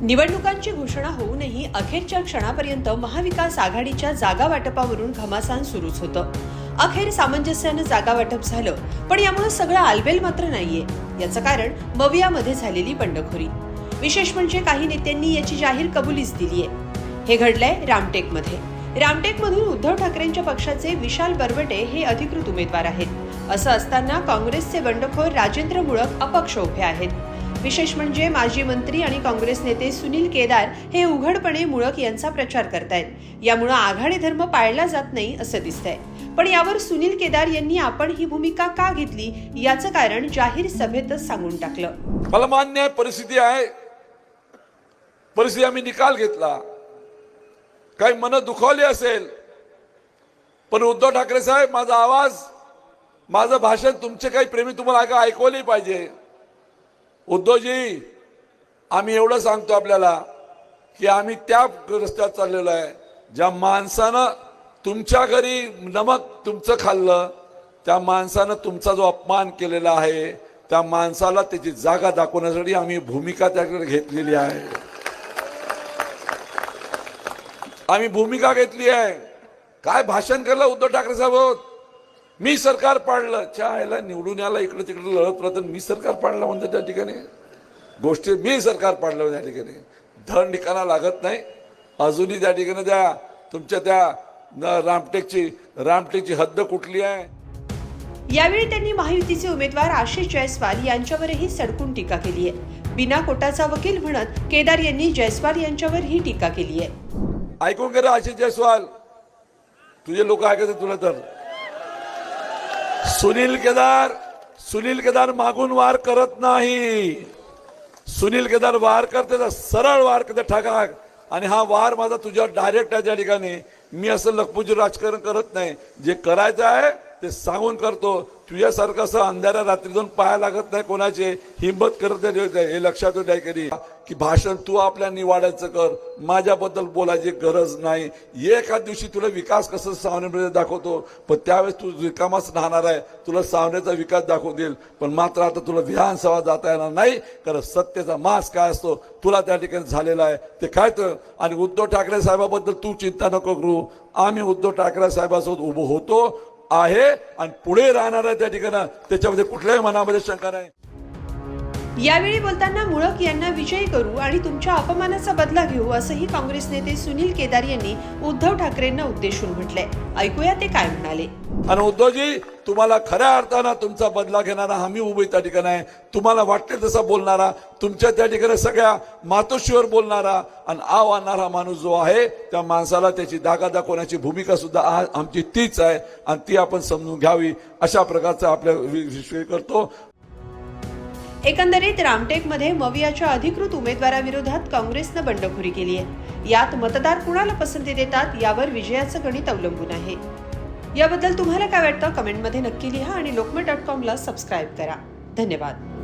निवडणुकांची घोषणा होऊनही अखेरच्या क्षणापर्यंत महाविकास आघाडीच्या जागा वाटपावरून घमासान सुरूच होतं. अखेर सामंजस्यानं जागा वाटप झालं पण यामुळे सगळं आलबेल मात्र नाहीये. याचं कारण मवियामध्ये झालेली बंडखोरी. विशेष म्हणजे काही नेत्यांनी याची जाहीर कबुलीच दिलीये. हे घडलंय रामटेकमध्ये. रामटेकमधून उद्धव ठाकरेंच्या पक्षाचे विशाल बरवटे हे अधिकृत उमेदवार आहेत. असं असताना काँग्रेसचे बंडखोर राजेंद्र मुळक अपक्ष उभे आहेत. विशेष म्हणजे माजी मंत्री आणि काँग्रेस नेते सुनील केदार हे उघडपणे मुळक यांचा प्रचार करतायत. यामुळे आघाडी धर्म पाळला जात नाही असं दिसतंय. पण यावर सुनील केदार यांनी आपण ही भूमिका का घेतली याचं कारण जाहीर सभेतच सांगून टाकलं. मला मान्य आहे परिस्थिती आहे. परिस्थिती आम्ही निकाल घेतला. काही मन दुखावली असेल. पण उद्धव ठाकरे साहेब माझा आवाज माझं भाषण तुमचे काही प्रेमी तुम्हाला ऐका ऐकवले पाहिजे. उद्धवजी आम्ही एवढं सांगतो आपल्याला की आम्ही त्या रस्त्यात चाललेलो आहे. ज्या माणसानं तुमच्या घरी नमक तुमचं खाल्लं त्या माणसानं तुमचा जो अपमान केलेला आहे त्या माणसाला त्याची जागा दाखवण्यासाठी आम्ही भूमिका त्याकडे घेतलेली आहे. आम्ही भूमिका घेतली आहे. काय भाषण केलं उद्धव ठाकरे साहेब? मी सरकार पाडलं. चायला निवडून याला इकडे तिकडे लढत राहतं. मी सरकार पाडलं म्हणतो त्या ठिकाणी. गोष्टी मी सरकार पाडलं त्या ठिकाणी. धन ठिकाणा लागत नाही. अजूनही त्या ठिकाणी त्या तुमच्या त्या रामटेकची रामटेकची हद्द कुठली आहे? यावेळी त्यांनी महायुतीचे उमेदवार आशिष जयस्वाल यांच्यावरही सडकून टीका केली आहे. बिना कोटाचा वकील म्हणत केदार यांनी जयस्वाल यांच्यावर ही टीका केली आहे. ऐकून घे रे आशिष जयस्वाल. तुझे लोक ऐकत आहेत तुला तर. सुनील केदार सुनील केदार मागून वार करत नाही. सुनील केदार वार करते सरळ वार करते ठाकाक आणि हा वार माझा तुझ्यावर डायरेक्ट आहे त्या ठिकाणी. मी असं लखपुजी राजकारण करत नाही. जे करायचं आहे ते सांगून करतो. तुझ्यासारखं असं अंधाऱ्या रात्रीतून पाया लागत नाही कोणाचे. हिंमत करत नाही हे लक्षात येऊ कधी. की भाषण तू आपल्या निवाड्याचं कर. माझ्याबद्दल बोलायची गरज नाही. एका दिवशी तुला विकास कसं सावनेमध्ये दाखवतो पण त्यावेळेस तू रिकामाच राहणार आहे. तुला सावनेचा विकास दाखवू देईल. पण मात्र आता तुला विधानसभा जाता येणार नाही. कारण सत्तेचा मास काय असतो तुला त्या ठिकाणी झालेला आहे. ते काय तर. आणि उद्धव ठाकरे साहेबाबद्दल तू चिंता नको करू. आम्ही उद्धव ठाकरे साहेबासोबत उभं होतो. आहे आणि पुढे राहणार आहे त्या ठिकाणी. त्याच्यामध्ये कुठल्याही मनामध्ये शंका नाही. यावेळी बोलताना मुळक यांना विजयी करू आणि तुमच्या अपमानाचा बदला घेऊ असंही काँग्रेस नेते सुनील केदार यांनी उद्धव ठाकरेंना उद्देशून म्हटलंय. ऐकूया ते काय म्हणाले. आणि उद्धवजी तुम्हाला खऱ्या अर्थानं तुमचा बदला घेणारा आम्ही उभे त्या ठिकाणी आहे. तुम्हाला वाटते तसा बोलणारा तुमच्या त्या ठिकाणी सगळ्या मातोश्रीवर बोलणारा आणि आव आणणारा माणूस जो आहे त्या माणसाला त्याची दागा दाखवण्याची भूमिका सुद्धा आज आमची तीच आहे आणि ती आपण समजून घ्यावी अशा प्रकारचा आपल्या विषय करतो. एकंदरीत रामटेकमध्ये मवियाच्या अधिकृत उमेदवाराविरोधात काँग्रेसनं बंडखोरी केली आहे. यात मतदार कुणाला पसंती देतात यावर विजयाचं गणित अवलंबून आहे. याबद्दल तुम्हाला काय वाटतं? कमेंटमध्ये नक्की लिहा आणि लोकमत डॉट कॉमला सबस्क्राईब करा. धन्यवाद.